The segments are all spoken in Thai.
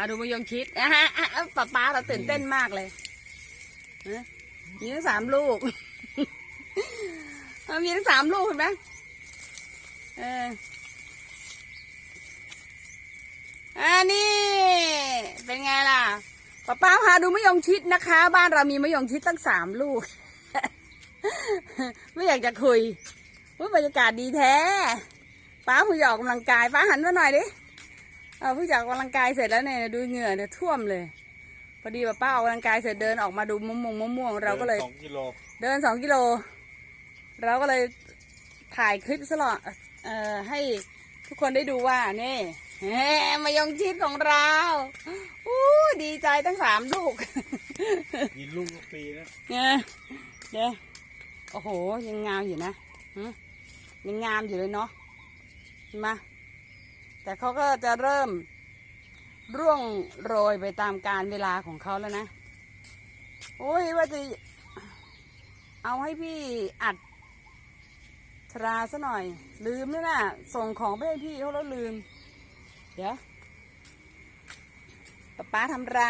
าดูมายงชิดอะฮะป๊าป๊าเราตื่นเต้นมากเลยมีทั้งสามลูกมีทั้งสามลูกเห็นไหมเอออันนี้เป็นไงล่ะป๊าป้าพาดูมะยงชิดนะคะ บ้านเรามีมะยงชิดตั้งสามลูก ไม่อยากจะคุยว่าบรรยากาศดีแท้ ป้าผู้อยออกกำลังกายป้าหันมาหน่อยดิ เออผู้อยากออกกำลังกายเสร็จแล้วเนี่ยดูเหงื่อเนี่ยท่วมเลยพอดีว่าป้าออกกำลังกายเสร็จเดินออกมาดูมะม่วงมะม่วงเราก็เลยสองกิโลเดินสองกิโล เราก็เลยถ่ายคลิปสลอเอ่อให้ทุกคนได้ดูว่านี่แหมมายงชิดของเราอู้ดีใจตั้งสามลูกกินลูกละปีนะเนี่ยเดี๋ยวโอ้โห ยังงามอยู่นะหึยังงามอยู่เลยเนาะเห็นไหม แต่เขาก็จะเริ่มร่วงโรยไปตามการเวลาของเขาแล้วนะ โอ้ยว่าจะเอาให้พี่อัดทราซะหน่อย ลืมด้วยนะส่งของไปให้พี่เขาแล้วลืม เดี๋ยวป๊าป๊าทำไร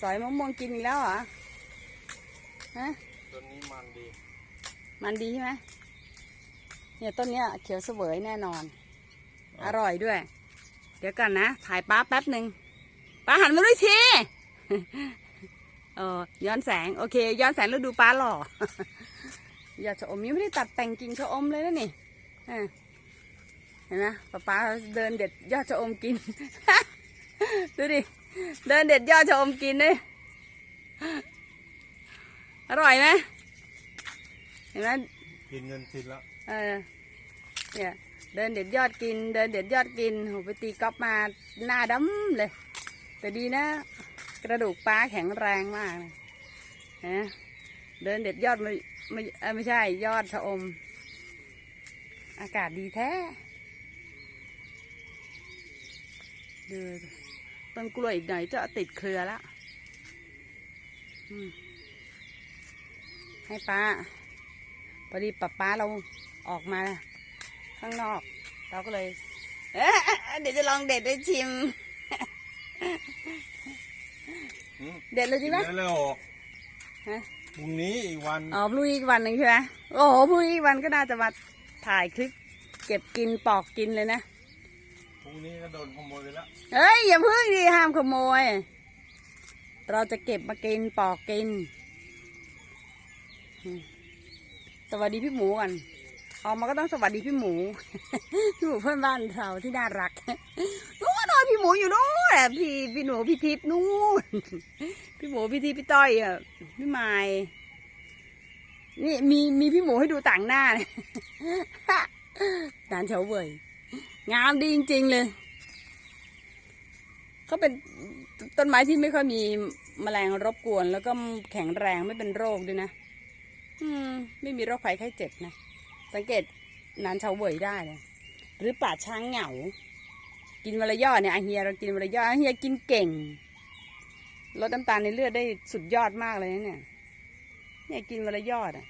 สอยมะม่วงกินอีกแล้วเหรอฮะต้นนี้มันดี มันดีใช่ไหมเนี่ยต้นเนี้ยเขียวเสวยแน่นอน อร่อยด้วย เดี๋ยวกันนะถ่ายป้าแป๊บหนึ่งป้าหันมาด้วยทีเออย้อนแสงโอเค ย้อนแสงแล้วดูป้าหล่อยอดชะอมยังไม่ได้ตัดแต่งกิ่งชะอมเลยนะนี่อะเห็นไหมป้าป้าเดินเด็ดยอดชะอมกินดูดิเดินเด็ดยอดชะอมกินเลยอร่อยไหมเห็นไหมกินเงินทินแล้วเออเนี่ย เดินเด็ดยอดกิน เดินเด็ดยอดกินโหไปตีกอล์ฟมาหน้าดำเลย แต่ดีนะ กระดูกป้าแข็งแรงมากนะเดินเด็ดยอดไม่ไม่ไม่ใช่ยอดชะอม อากาศดีแท้ดูต้นกล้วยอีกหน่อยจะติดเครือแล้วให้ป้าพอดีป้าป้าเราออกมาข้างนอก เราก็เลยเอ๊ะเดี๋ยวจะลองเด็ดได้ชิมอืมเด็ดเลยกิดีนไหมได้แล้วฮะพรุ่งนี้อีกวัน อ๋อพรุ่งนี้อีกวันหนึ่งใช่ไหมโอ้โหพรุ่งนี้อีกวันก็น่าจะมาถ่ายคลิป เก็บกินปอกกินเลยนะ พรุ่งนี้ก็โดนขโมยไปแล้ว เฮ้ย อย่าเพิ่งดีห้ามขโมย เราจะเก็บมากินปอกกินอืมสวัสดีพี่หมูกัน ออกมาก็ต้องสวัสดีพี่หมู พี่หมูเพื่อนบ้านเราที่น่ารักนู้นนอนพี่หมูอยู่นู้นอะพี่พี่หนูพี่ทิพย์นู้นพี่หมูพี่ทิพย์พี่ต้อยอะพี่ไม้นี่มีมีพี่หมูให้ดูต่างหน้าเลยนานเฉาเว่ยงามดีจริง ๆ เลยเขาเป็นต้นไม้ที่ไม่ค่อยมีแมลงรบกวน แล้วก็แข็งแรงไม่เป็นโรคด้วยนะ อืม ไม่มีโรคภัยไข้เจ็บนะ สังเกตนานชาวเวยได้เลยหรือป่าช้างเหงา กินวันละยอดเนี่ยอาเฮียเรากินวันละยอดอาเฮียกินเก่งลดน้ำตาลในเลือดได้สุดยอดมากเลยเนี่ย เนี่ยกินวันละยอดอะ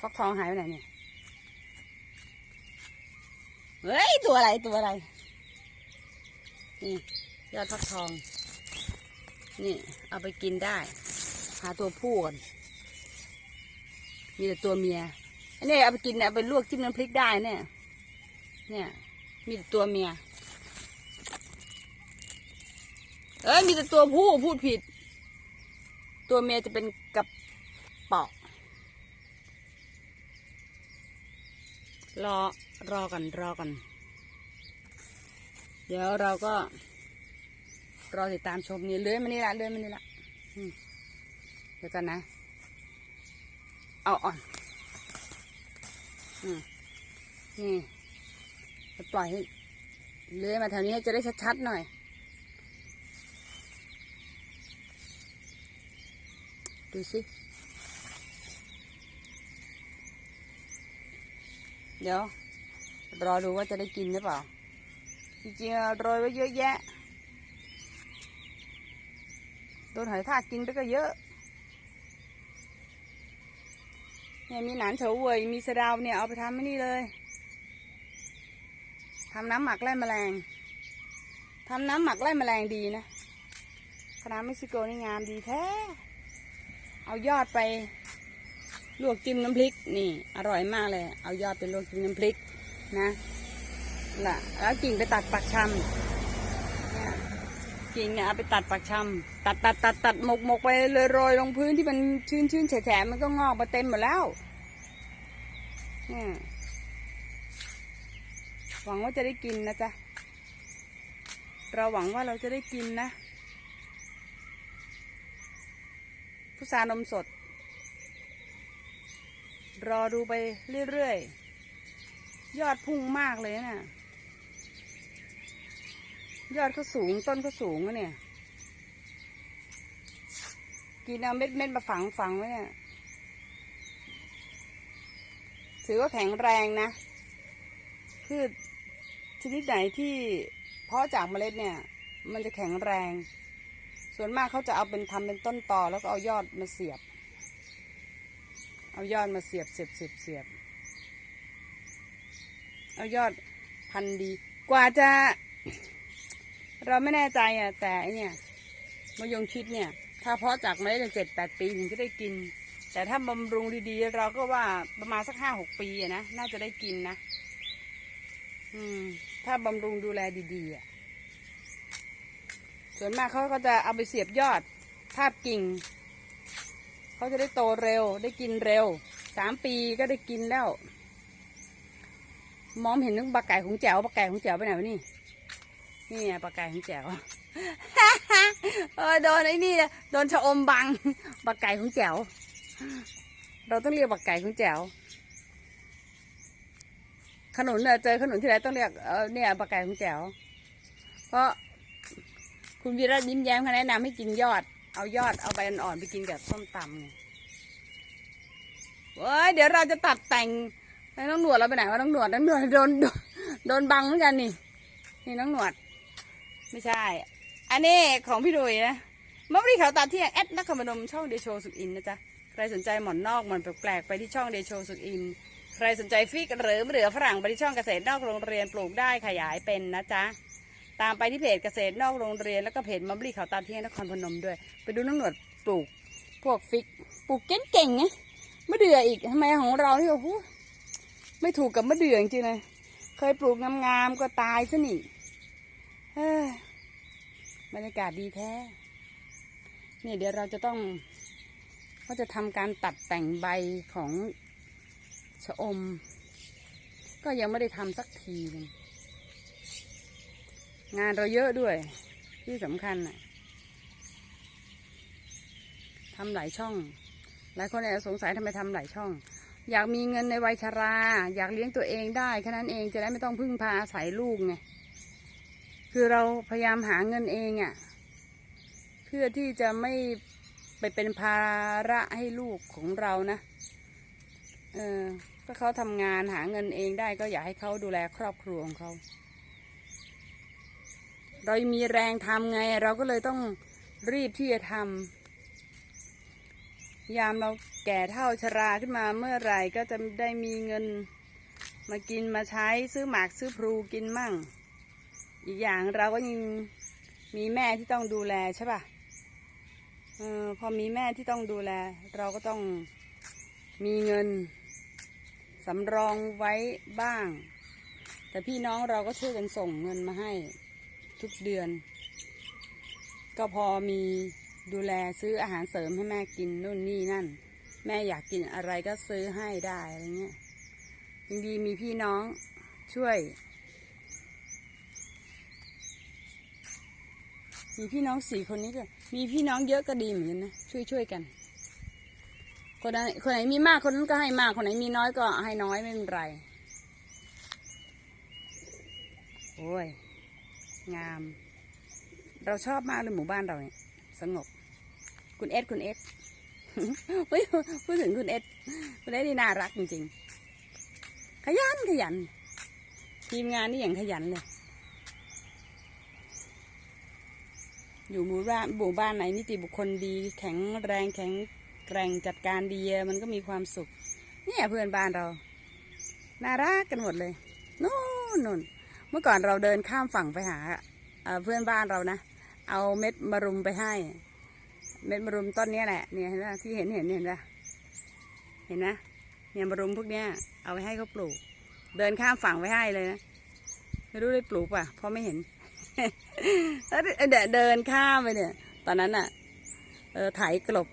ฟักทองหายไปไหนเนี่ย เฮ้ย ตัวอะไรตัวอะไร นี่ ยอดฟักทอง นี่ เอาไปกินได้ หาตัวผู้ก่อนมีแต่ตัวเมียอันนี้เอาไปกินเนี่ยเอาไปลวกจิ้มน้ำพริกได้เนี่ย เนี่ย มีแต่ตัวเมีย เอ้ยมีแต่ตัวผู้พูดผิด ตัวเมียจะเป็นกระเป๋อรอรอกันรอกัน เดี๋ยวเราก็ รอติดตามชมนี่เลื่อยมานี่ละเลื่อยมานี่ละอืม เดี๋ยวกันนะ เอาอ่อนอืมนี่จะปล่อยให้เลื่อยมาแถวนี้ให้จะได้ชัดๆหน่อย ดูสิ เดี๋ยว รอดูว่าจะได้กินหรือเปล่า จริงๆโรยไว้เยอะแยะ โดนหอยทากกินไปก็เยอะ เนี่ยมีหนานเฉาเวยมีสะดาวเนี่ยเอาไปทำไม่นี่เลยทำน้ำหมักไล่แมลงทำน้ำหมักไล่แมลงดีนะคณะเม็กซิโกนี่งามดีแท้ เอายอดไปลวกจิ้มน้ำพริกนี่ อร่อยมากเลย เอายอดไปลวกจิ้มน้ำพริกนะละแล้วกิ่งไปตัดปักชำเนี่ยกิ่งเนี่ยเอาไปตัดปักชำ ตัดตัดตัดตัดหมกหมกไปเลยโรยลงพื้นที่มันชื้นชื้นแฉะแฉะมันก็งอกมาเต็มหมดแล้วหวังว่าจะได้กินนะจ๊ะ เราหวังว่าเราจะได้กินนะ พุทรานมสด รอดูไปเรื่อยๆ ยอดพุ่งมากเลยนะ่ะ ยอดเขาสูงต้นเขาสูงอะเนี่ย กินเอาเม็ดเม็ดมาฝังฝังไว้เนี่ยถือว่าแข็งแรงนะ พืชชนิดไหนที่เพาะจากเมล็ดเนี่ย มันจะแข็งแรง ส่วนมากเขาจะเอาเป็นทำเป็นต้นตอแล้วก็เอายอดมาเสียบ เอายอดมาเสียบเสียบเสียบเสียบ เอายอดพันดี กว่าจะ เราไม่แน่ใจอะแต่เนี่ยมะยงชิดเนี่ย ถ้าเพาะจากเมล็ดเจ็ดแปดปีถึงจะได้กิน แต่ถ้าบำรุงดีๆ เราก็ว่าประมาณสักห้าหกปีอะนะน่าจะได้กินนะ อืม ถ้าบำรุงดูแลดีๆอะส่วนมากเขาก็จะเอาไปเสียบยอดทาบกิ่งเขาจะได้โตเร็ว ได้กินเร็วสามปีก็ได้กินแล้ว มองเห็นนึกปลาไก่ของแจ๋วปลาไก่ของแจ๋วไปไหนวะนี่ นี่ไงปลาไก่ของแจ๋วเออโดนไอ้นี่โดนชะอมบังปลาไก่ของแจ๋ว เราต้องเรียกปลาไก่ของแจ๋ว ขนุนเนี่ยเจอขนุนที่ไหนต้องเรียกเออเนี่ยปลาไก่ของแจ๋ว เพราะคุณวีระยิ้มแย้มเขาแนะนำให้กินยอด เอายอดเอาใบอ่อนๆไปกินกับส้มตำไงเว้ยเดี๋ยวเราจะตัดแต่งแล้น้องหนวดเราไปไหนวะน้องหนวดน้องหนวดโดนโดนโดนบังเหมือนกันนี่นี่น้องหนวด ไม่ใช่ อันนี้ของพี่ดุยนะมะพร้าวขาวตาเที่ยงแอดนักขมนมช่องเดโชสุกอินนะจ๊ะ ใครสนใจหมอนนอกหมอนแปลกๆไปที่ช่องเดโชสุกอิน ใครสนใจฟิกหรือเหลือฝรั่งไปที่ช่องเกษตรนอกโรงเรียนปลูกได้ขยายเป็นนะจ๊ะ ตามไปที่เพจเกษตรนอกโรงเรียนแล้วก็เพจมัมลี่เขาตาเที่ยงนครพนมด้วย ไปดูน้องหนวดปลูกพวกฟิกปลูกเก่งๆไงมะเดื่ออีกทำไมของเราที่โอ้โหไม่ถูกกับมะเดื่อจริงๆเลยเคยปลูกงามๆก็ตายซะนี่ บรรยากาศดีแท้เนี่ยเดี๋ยวเราจะต้องเขาจะทำการตัดแต่งใบของชะอม ก็ยังไม่ได้ทำสักทีนึงงานเราเยอะด้วย ที่สำคัญน่ะทำหลายช่อง หลายคนอาจจะสงสัยทำไมทำหลายช่อง อยากมีเงินในวัยชรา อยากเลี้ยงตัวเองได้แค่นั้นเองจะได้ไม่ต้องพึ่งพาอาศัยลูกไง คือเราพยายามหาเงินเองอะ่ะ เพื่อที่จะไม่ไปเป็นภาระให้ลูกของเรานะ เออก็เขาทำงานหาเงินเองได้ก็อยากให้เขาดูแลครอบครัวของเขา เรามีแรงทำไง เราก็เลยต้องรีบที่จะทำ ยามเราแก่เท่าชราขึ้นมาเมื่อไหร่ก็จะได้มีเงินมากินมาใช้ซื้อหมากซื้อพลูกินมั่ง อีกอย่างเราก็ยังมีแม่ที่ต้องดูแลใช่ป่ะเออพอมีแม่ที่ต้องดูแล เราก็ต้องมีเงินสำรองไว้บ้าง แต่พี่น้องเราก็ช่วยกันส่งเงินมาให้ทุกเดือน ก็พอมีดูแลซื้ออาหารเสริมให้แม่กินนู่นนี่นั่น แม่อยากกินอะไรก็ซื้อให้ได้อะไรเงี้ยยังดีมีพี่น้องช่วย มีพี่น้องสี่คนนี้ก็ มีพี่น้องเยอะก็ดีเหมือนกันนะช่วยช่วยๆกัน คนไหนคนไหนมีมากคนนั้นก็ให้มากคนไหนมีน้อยก็ให้น้อยไม่เป็นไรโอ้ย งาม เราชอบมากเลยหมู่บ้านเราเนี่ยสงบ คุณเอสคุณเอสเฮ้ยพูดถึงคุณเอสคุณเอสนี่น่ารักจริงๆ ขยันขยัน ทีมงานนี่อย่างขยันเลย อยู่หมู่บ้านหมู่บ้านไหนนิติบุคคลดี แข็งแรงแข็งแกร่งจัดการดีมันก็มีความสุข เนี่ยเพื่อนบ้านเรา น่ารักกันหมดเลยนู่นนู่นเมื่อก่อนเราเดินข้ามฝั่งไปหาเพื่อนบ้านเรานะ เอาเม็ดมะรุมไปให้ เม็ดมะรุมต้นนี้แหละเนี่ยเห็นไหมที่เห็นเห็นเห็นปะเห็นนะเนี่ยมะรุมพวกเนี้ยเอาไปให้เขาปลูก เดินข้ามฝั่งไปให้เลยนะไม่รู้ได้ปลูกป่ะเพราะไม่เห็น แล้วเดเดินข้ามไปเนี่ย ตอนนั้นอะ เออไถกลบ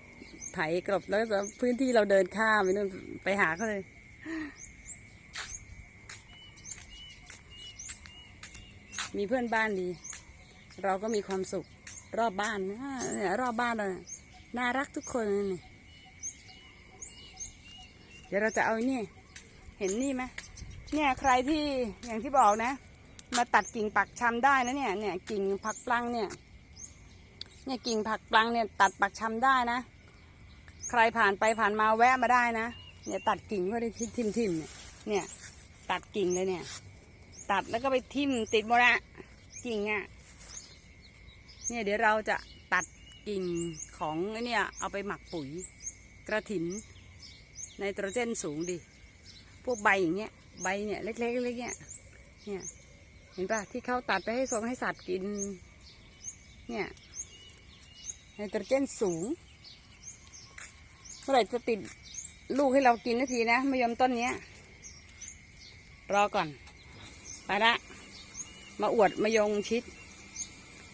ไถกลบแล้วพื้นที่เราเดินข้ามไปนู่นไปหาเขาเลยมีเพื่อนบ้านดี เราก็มีความสุข รอบบ้านเนี่ยรอบบ้านเราน่ารักทุกคนเนี่เดี๋ยวเราจะเอานี่เห็นนี่ไหมเนี่ยใครที่อย่างที่บอกนะ มาตัดกิ่งปักชำได้นะเนี่ยเนี่ยกิ่งผักปลังเนี่ย เนี่ยกิ่งผักปลังเนี่ยตัดปักชำได้นะ ใครผ่านไปผ่านมาแวะมาได้นะ เนี่ยตัดกิ่งก็ได้ทิมทิมทิมเนี่ยเนี่ยตัดกิ่งเลยเนี่ย ตัดแล้วก็ไปทิมติดหมดละกิ่งอะ เนี่ยเดี๋ยวเราจะตัดกิ่งของไอ้เนี่ยเอาไปหมักปุ๋ยกระถินไนโตรเจนสูงดีพวกใบอย่างเงี้ย ใบเนี่ยเล็กๆเล็กๆเนี่ย เนี่ย ห็นปะที่เขาตัดไปให้ส่งให้สัตว์กิน เนี่ยไนโตรเจนสูง เมื่อไหร่จะติดลูกให้เรากินนาทีนะมะยมต้นเนี้ย รอก่อน ไปละ มาอวดมะยงชิด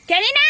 แค่นี้นะ